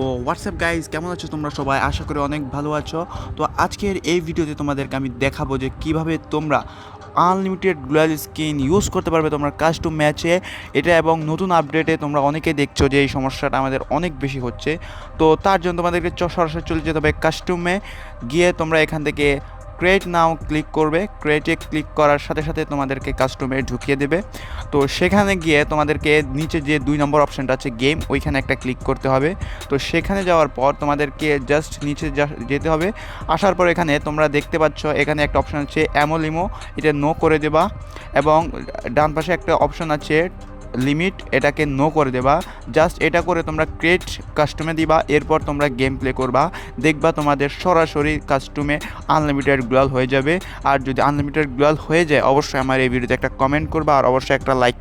তো WhatsApp guys কেমন আছো তোমরা সবাই? আশা করি অনেক ভালো আছো। তো আজকের এই ভিডিওতে তোমাদেরকে আমি দেখাবো যে কীভাবে তোমরা আনলিমিটেড গ্লোয়াল স্কিন ইউজ করতে পারবে তোমরা কাস্টম ম্যাচে এটা এবং নতুন আপডেটে তোমরা অনেকে দেখছ যে এই সমস্যাটা আমাদের অনেক বেশি হচ্ছে। তো তার জন্য তোমাদেরকে সরাসরি চলে যেতে হবে কাস্টমে গিয়ে তোমরা এখান থেকে ক্রিয়েট নাও ক্লিক করবে। ক্রিয়েটে ক্লিক করার সাথে সাথে তোমাদেরকে কাস্টমে ঢুকিয়ে দেবে। তো সেখানে গিয়ে তোমাদেরকে নিচে যে দুই নম্বর অপশানটা আছে গেম ওইখানে একটা ক্লিক করতে হবে। তো সেখানে যাওয়ার পর তোমাদেরকে জাস্ট নিচে যেতে হবে। আসার পর এখানে তোমরা দেখতে পাচ্ছ, এখানে একটা অপশান আছে অ্যামোলিমো এটা নো করে দেবা। এবং ডান পাশে একটা অপশান আছে লিমিট এটাকে নো করে দেবা। জাস্ট এটা করে তোমরা ক্রিয়েট কাস্টমে দিবা, এরপর তোমরা গেম প্লে করবা। দেখবা তোমাদের সরাসরি কাস্টমে আনলিমিটেড গ্লোয়াল হয়ে যাবে। আর যদি আনলিমিটেড গ্লোয়াল হয়ে যায়, অবশ্যই আমার এই ভিডিওতে একটা কমেন্ট করবা, আর অবশ্যই একটা লাইক